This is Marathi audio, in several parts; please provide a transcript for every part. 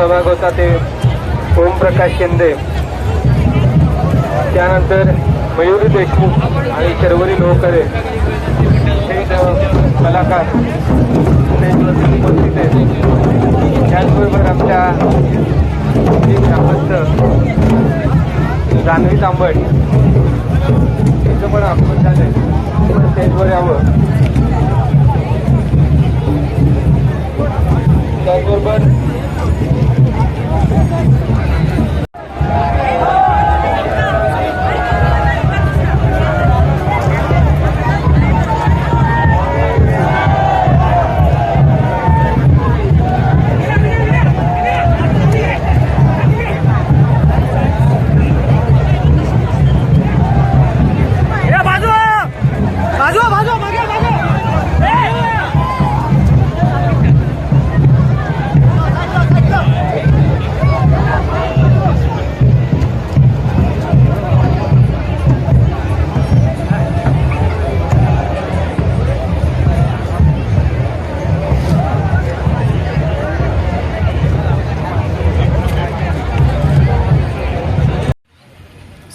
सहभाग होता ते ओमप्रकाश शिंदे. त्यानंतर मयुरी देशमुख आणि शर्वरी लोहकरे. हे कलाकार उपस्थित आहेत. त्याचबरोबर आमच्या ग्रामस्थ जान्हवी तांबट तिचं पण आपण झालंय स्टेजवर यावं. त्याचबरोबर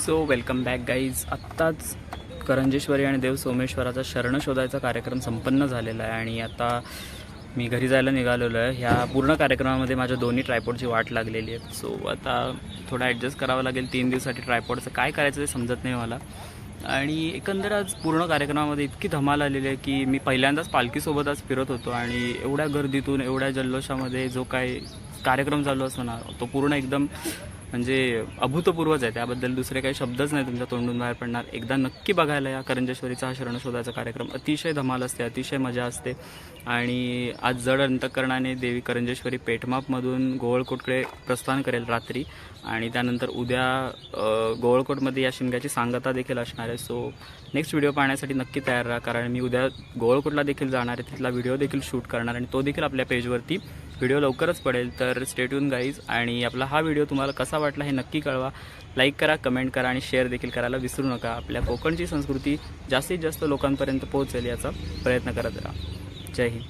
सो वेलकम बॅक गाईज. आत्ताच करंजेश्वरी आणि देव सोमेश्वराचा शरण शोधायचा कार्यक्रम संपन्न झालेला आहे आणि आता मी घरी जायला निघालेलो आहे. ह्या पूर्ण कार्यक्रमामध्ये माझ्या दोन्ही ट्रायपॉडची वाट लागलेली आहे. सो आता थोडं ॲडजस्ट करावं लागेल. तीन दिवसासाठी ट्रायपॉडचं काय करायचं ते समजत नाही मला. आणि एकंदर आज पूर्ण कार्यक्रमामध्ये इतकी धमाल आलेली आहे की मी पहिल्यांदाच पालखीसोबत आज फिरत होतो आणि एवढ्या गर्दीतून एवढ्या जल्लोषामध्ये जो काही कार्यक्रम चालू असतो ना तो पूर्ण एकदम म्हणजे अभूतपूर्वच आहे. त्याबद्दल दुसरे काही शब्दच नाही तुमच्या तोंडून बाहेर पडणार. एकदा नक्की बघायला या. करंजेश्वरीचा हा शरणशोधाचा कार्यक्रम अतिशय धमाल असते अतिशय मजा असते. आणि आज जड अंतकरणाने देवी करंजेश्वरी पेठमापमधून गोवळकोटकडे प्रस्थान करेल रात्री. आणि त्यानंतर उद्या गोवळकोटमध्ये या शिमग्याची सांगता देखील असणार आहे. सो नेक्स्ट व्हिडिओ पाहण्यासाठी नक्की तयार राहा. कारण मी उद्या गोवळकोटला देखील जाणार आहे. तिथला व्हिडिओ देखील शूट करणार आणि तो देखील आपल्या पेजवरती व्हिडिओ लवकरच पडेल तर स्टेट्यून गाईज आणि आपला हा व्हिडिओ तुम्हाला कसा वाटला हे नक्की कळवा. लाईक करा कमेंट करा आणि शेअर देखील करायला विसरू नका. आपल्या कोकणची संस्कृती जास्तीत जास्त लोकांपर्यंत पोहोचेल याचा प्रयत्न करत राहा. जय हिंद.